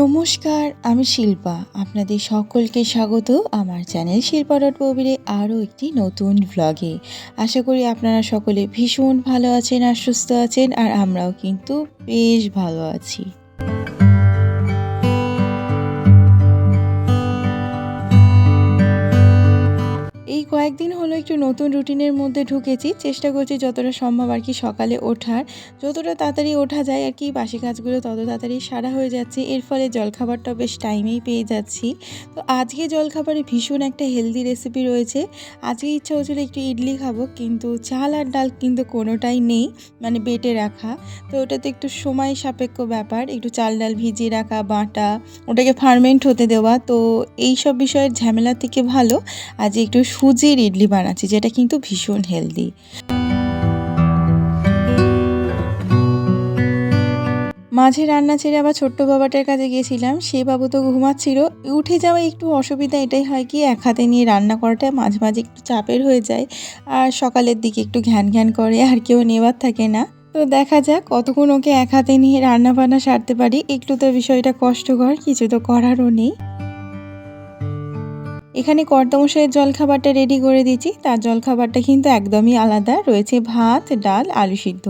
নমস্কার, আমি শিল্পা। আপনাদের সকলকে স্বাগত। আমার চ্যানেল শিল্পা ডট কবিরে আরও একটি নতুন ব্লগে আশা করি আপনারা সকলে ভীষণ ভালো আছেন আর সুস্থ আছেন, আর আমরাও কিন্তু বেশ ভালো আছি। কয়েকদিন হলো একটু নতুন রুটিনের মধ্যে ঢুকেছি। চেষ্টা করছি যতটা সম্ভব আর কি সকালে ওঠার। যতটা তাড়াতাড়ি ওঠা যায় আর কি, বাসি কাজগুলো তত তাড়াতাড়ি সারা হয়ে যাচ্ছে। এর ফলে জলখাবারটা বেশ টাইমেই পেয়ে যাচ্ছি। তো আজকে জলখাবারে ভীষণ একটা হেলদি রেসিপি রয়েছে। আজকে ইচ্ছা হচ্ছিল একটু ইডলি খাব, কিন্তু চাল আর ডাল কিন্তু কোনোটাই নেই মানে বেটে রাখা। তো ওটা তো একটু সময় সাপেক্ষ ব্যাপার, একটু চাল ডাল ভিজিয়ে রাখা, বাটা, ওটাকে ফার্মেন্ট হতে দেওয়া। তো এই সব বিষয়ের ঝামেলা থেকে ভালো। আজ একটু সুজির ইডলি বানাচ্ছি, যেটা কিন্তু ভীষণ হেলদি মাঝে রান্না ছেড়ে আবার ছোট্ট বাবাটার কাছে গিয়েছিলাম, সে বাবু তো ঘুমাচ্ছিল। উঠে যাওয়া একটু অসুবিধা, এটাই হয় কি, এক হাতে নিয়ে রান্না করাটা মাঝে মাঝে একটু চাপের হয়ে যায়, আর সকালের দিকে একটু ঘ্যান ঘ্যান করে, আর কেউ নেওয়ার থাকে না। তো দেখা যাক, কতক্ষণ ওকে এক হাতে নিয়ে রান্না বান্না সারতে পারি, একটু তো বিষয়টা কষ্টকর, কিছু তো করারও নেই। এখানে কর্দমশাইয়ের জলখাবারটা রেডি করে দিয়েছি। তার জলখাবারটা কিন্তু একদমই আলাদা। রয়েছে ভাত, ডাল, আলু সিদ্ধ।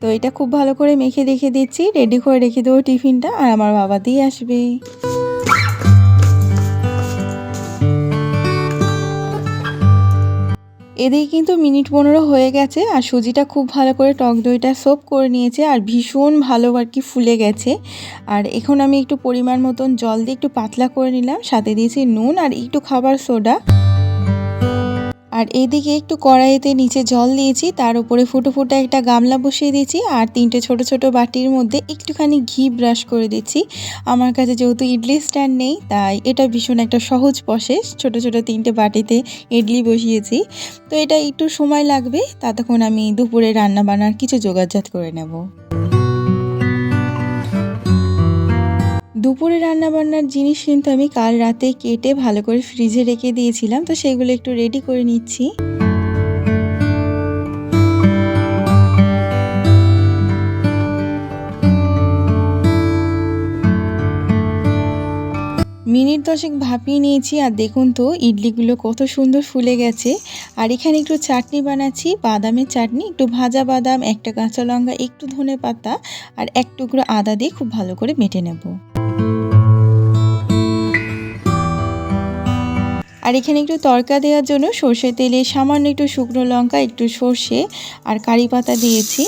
তো এটা খুব ভালো করে মেখে রেখে দিচ্ছি। রেডি করে রেখে দেবো টিফিনটা। আর আমার বাবা দিয়ে আসবে। এদিকে কিন্তু মিনিট পনেরো হয়ে গেছে আর সুজিটা খুব ভালো করে টক দইটা সোপ করে নিয়েছে আর ভীষণ ভালো আর কি ফুলে গেছে। আর এখন আমি একটু পরিমাণ মতন জল দিয়ে একটু পাতলা করে নিলাম, সাথে দিয়েছি নুন আর একটু খাবার সোডা। আর এইদিকে একটু কড়াইতে নিচে জল দিয়েছি, তার উপরে ফুটো ফুটো একটা গামলা বসিয়ে দিয়েছি আর তিনটে ছোট ছোট বাটির মধ্যে একটুখানি ঘি ব্রাশ করে দিচ্ছি। আমার কাছে যেহেতু ইডলি স্ট্যান্ড নেই, তাই এটা ভীষণ একটা সহজ প্রসেস ছোট ছোট তিনটে বাটিতে ইডলি বসিয়েছি। তো এটা একটু সময় লাগবে, ততক্ষণ আমি দুপুরে রান্না বান্নার কিছু যোগাযোগ করে নেব। দুপুরে রান্নাবান্নার জিনিস কিন্তু আমি কাল রাতে কেটে ভালো করে ফ্রিজে রেখে দিয়েছিলাম, তো সেগুলো একটু রেডি করে নিচ্ছি। মিনিট দশেক ভাপিয়ে নিয়েছি, আর দেখুন তো ইডলিগুলো কত সুন্দর ফুলে গেছে। আর এখানে একটু চাটনি বানাচ্ছি, বাদামের চাটনি, একটু ভাজা বাদাম, একটা কাঁচা লঙ্কা, একটু ধনে পাতা আর এক টুকরো আদা দিয়ে খুব ভালো করে মেটে নেব। আর এখানে একটু তরকা দেওয়ার জন্য সর্ষে তেলে সামান্য একটু শুকনো লঙ্কা, একটু সর্ষে আর কারি পাতা দিয়েছি।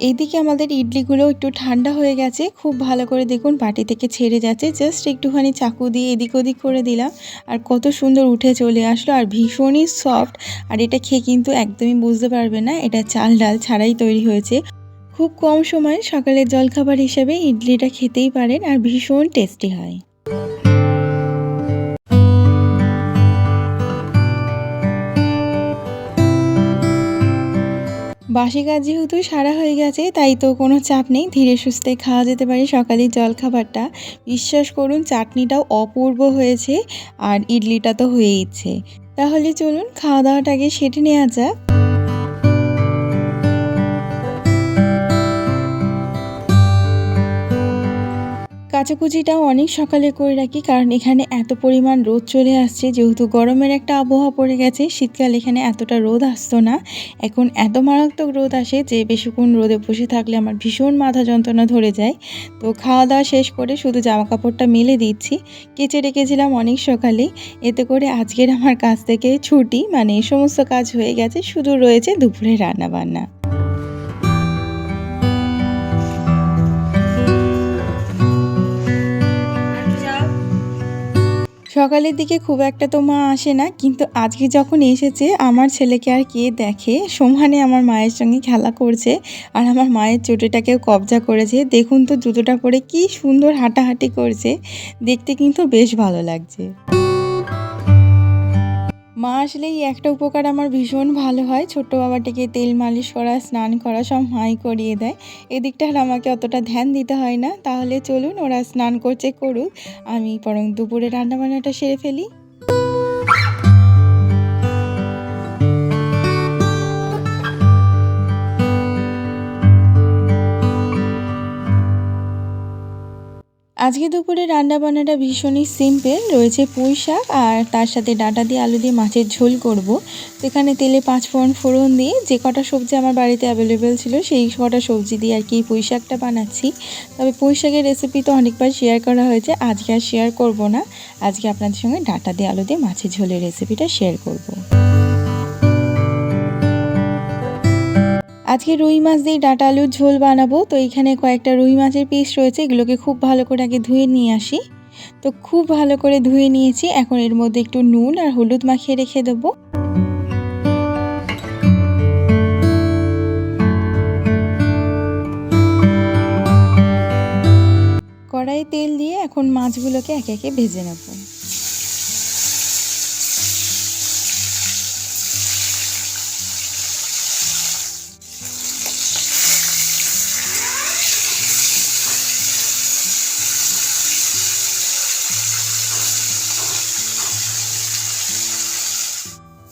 এইদিকে আমাদের ইডলিগুলো একটু ঠান্ডা হয়ে গেছে। খুব ভালো করে দেখুন, বাটি থেকে ছেড়ে যাচ্ছে। জাস্ট একটুখানি চাকু দিয়ে এদিক ওদিক করে দিলাম। আর কত সুন্দর উঠে চলে আসলো আর ভীষণই সফট। আর এটা খেয়ে কিন্তু একদমই বুঝতে পারবে না, এটা চাল ডাল ছাড়াই তৈরি হয়েছে। খুব কম সময়ে সকালের জলখাবার হিসেবে ইডলিটা খেতেই পারেন আর ভীষণ টেস্টি হয়। বাসি কাজ যেহেতু সারা হয়ে গেছে, তাই তো কোনো চাপ নেই। ধীরে সুস্থে খাওয়া যেতে পারে সকালের জলখাবারটা। বিশ্বাস করুন, চাটনিটাও অপূর্ব হয়েছে আর ইডলিটা তো হয়েইছে তাহলে চলুন খাওয়া দাওয়াটাকে সেটে নেওয়া যাক। কাচাকুচিটাও অনেক সকালে করে রাখি, কারণ এখানে এত পরিমাণ রোদ চলে আসছে, যেহেতু গরমের একটা আবহাওয়া পড়ে গেছে, শীতকাল এখানে এতটা রোদ আসতো না। এখন এত মারাত্মক রোদ আসে যে বেশিক্ষণ রোদে বসে থাকলে আমার ভীষণ মাথা যন্ত্রণা ধরে যায়। তো খাওয়া দাওয়া শেষ করে শুধু জামা কাপড়টা মেলে দিচ্ছি। কেচে রেখেছিলাম অনেক সকালে, এতে করে আজকের আমার কাছ থেকে ছুটি মানে সমস্ত কাজ হয়ে গেছে, শুধু রয়েছে দুপুরে রান্না বান্না সকালের দিকে খুব একটা তো মা আসে না, কিন্তু আজকে যখন এসেছে, আমার ছেলেকে আর কে দেখে? সমানে আমার মায়ের সঙ্গে খেলা করছে আর আমার মায়ের চোটেটাকেও কবজা করেছে। দেখুন তো জুতোটা পরে কি সুন্দর হাঁটাহাঁটি করছে। দেখতে কিন্তু বেশ ভালো লাগছে। মা আসলেই একটা উপকার আমার ভীষণ ভালো হয়। ছোট বাবাটিকে তেল মালিশ করা, স্নান করা সব মাই করিয়ে দেয়। এদিকটা আর আমাকে অতটা ধ্যান দিতে হয় না। তাহলে চলুন ওরা স্নান করছে করুক। আমি বরং দুপুরে রান্নাবান্নাটা সেরে ফেলি। আজকে দুপুরে রান্না বান্নাটা ভীষণই সিম্পল রয়েছে পুঁই শাক আর তার সাথে ডাটা দিয়ে আলু দিয়ে মাছের ঝোল করব। তো এখানে তেলে পাঁচ ফোড়ন ফোড়ন দিয়ে যে কটা সবজি আমার বাড়িতে অ্যাভেলেবেল ছিল, সেই কটা সবজি দিয়ে আর কি পুঁই শাকটা বানাচ্ছি। তবে পুঁই শাকের রেসিপি তো অনেকবার শেয়ার করা হয়েছে, আজকে আর শেয়ার করব না। আজকে আপনাদের সঙ্গে ডাটা দিয়ে আলু দিয়ে মাছের ঝোলের রেসিপিটা শেয়ার করব। আজকে রুই মাছ দিয়ে ডাটা আলুর ঝোল বানাবো। তো এখানে কয়েকটা রুই মাছের পিস রয়েছে, এগুলোকে খুব ভালো করে আগে ধুয়ে নিয়ে আসি। তো খুব ভালো করে ধুয়ে নিয়েছি, এখন এর মধ্যে একটু নুন আর হলুদ মাখিয়ে রেখে দেবো। কড়াইয়ে তেল দিয়ে এখন মাছগুলোকে একে একে ভেজে নেব।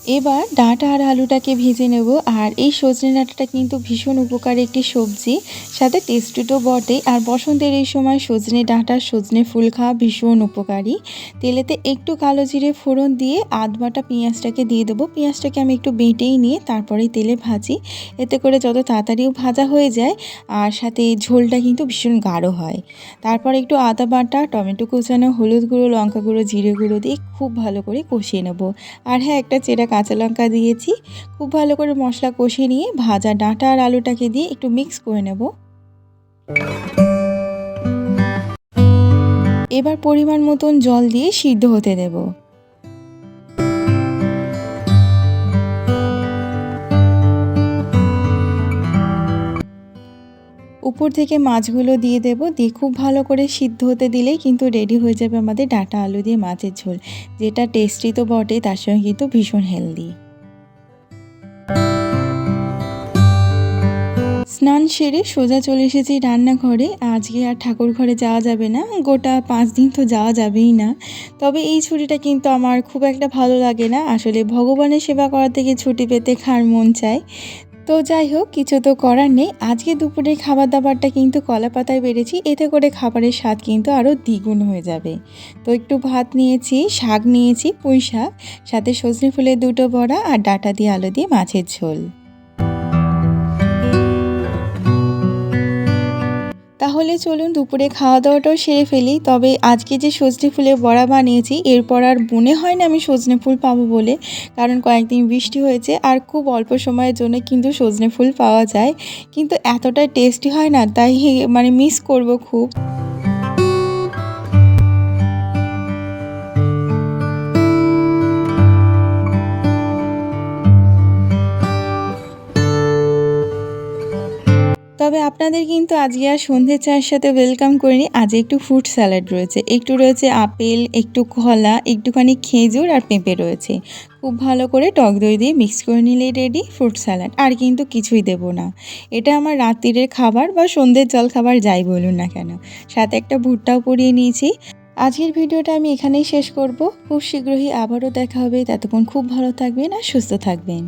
এবার ডাঁটা আর আলুটাকে ভেজে নেব। আর এই সজনে ডাঁটাটা কিন্তু ভীষণ উপকারী একটি সবজি। সাথে টেস্টি তো বটে। আর বসন্তের এই সময় সজনে ডাঁটা, সজনে ফুল খাওয়া ভীষণ উপকারী। তেলেতে একটু কালো জিরে ফোড়ন দিয়ে আধ বাটা পেঁয়াজটাকে দিয়ে দেবো। পেঁয়াজটাকে আমি একটু বেটেই নিয়ে তারপরে তেলে ভাজি। এতে করে যত তাড়াতাড়িও ভাজা হয়ে যায়, আর সাথে ঝোলটা কিন্তু ভীষণ গাঢ় হয়। তারপর একটু আদা বাটা, টমেটো কুচানো, হলুদ গুঁড়ো, লঙ্কা গুঁড়ো, জিরে গুঁড়ো দিয়ে খুব ভালো করে কষিয়ে নেব। আর হ্যাঁ একটা চেরা কাঁচা লঙ্কা দিয়েছি। খুব ভালো করে মশলা কষিয়ে নিয়ে ভাজা ডাঁটা আর আলুটাকে দিয়ে একটু মিক্স করে নেব। এবার পরিমাণ মতন জল দিয়ে সিদ্ধ হতে দেব। উপর থেকে মাছগুলো দিয়ে দেব। দিয়ে খুব ভালো করে সিদ্ধ হতে দিলেই কিন্তু রেডি হয়ে যাবে আমাদের ডাটা আলু দিয়ে মাছের ঝোল। যেটা টেস্টি তো বটে তার সঙ্গে কিন্তু ভীষণ হেলদি স্নান সেরে সোজা চলে এসেছি রান্নাঘরে। আজকে আর ঠাকুর ঘরে যাওয়া যাবে না। গোটা পাঁচ দিন তো যাওয়া যাবেই না। তবে এই ছুটিটা কিন্তু আমার খুব একটা ভালো লাগে না। আসলে ভগবানের সেবা করা থেকে ছুটি পেতে খার মন চায়। তো যাই হোক, কিছু তো করার নেই। আজকে দুপুরের খাবার দাবারটা কিন্তু কলা পাতায় বেড়েছি, এতে করে খাবারের স্বাদ কিন্তু আরও দ্বিগুণ হয়ে যাবে। তো একটু ভাত নিয়েছি, শাক নিয়েছি, পুঁই শাক, সাথে সজনে ফুলের দুটো বড়া আর ডাটা দিয়ে আলো দিয়ে মাছের ঝোল। তাহলে চলুন দুপুরে খাওয়া দাওয়াটাও সেরে ফেলি। তবে আজকে যে সজনে ফুলের বড়া বানিয়েছি, এরপর আর মনে হয় না আমি সজনে ফুল পাবো বলে। কারণ কয়েকদিন বৃষ্টি হয়েছে আর খুব অল্প সময়ের জন্য কিন্তু সজনে ফুল পাওয়া যায়। কিন্তু এতটা টেস্টি হয় না, তাই মানে মিস করব খুব। আপনাদের কিন্তু আজকে আর সন্ধ্যে চায়ের সাথে ওয়েলকাম করিনি। আজ একটু ফ্রুট স্যালাড রয়েছে। একটু রয়েছে আপেল, একটু কলা, একটুখানি খেজুর আর পেঁপে রয়েছে। খুব ভালো করে টক দই দিয়ে মিক্স করে নিলেই রেডি ফ্রুট স্যালাড আর কিন্তু কিছুই দেব না। এটা আমার রাত্রিরের খাবার বা সন্ধ্যের জল খাবার যাই বলুন না কেন। সাথে একটা ভুট্টাও পরিয়ে নিয়েছি। আজকের ভিডিওটা আমি এখানেই শেষ করব। খুব শীঘ্রই আবারও দেখা হবে। ততক্ষণ খুব ভালো থাকবেন আর সুস্থ থাকবেন।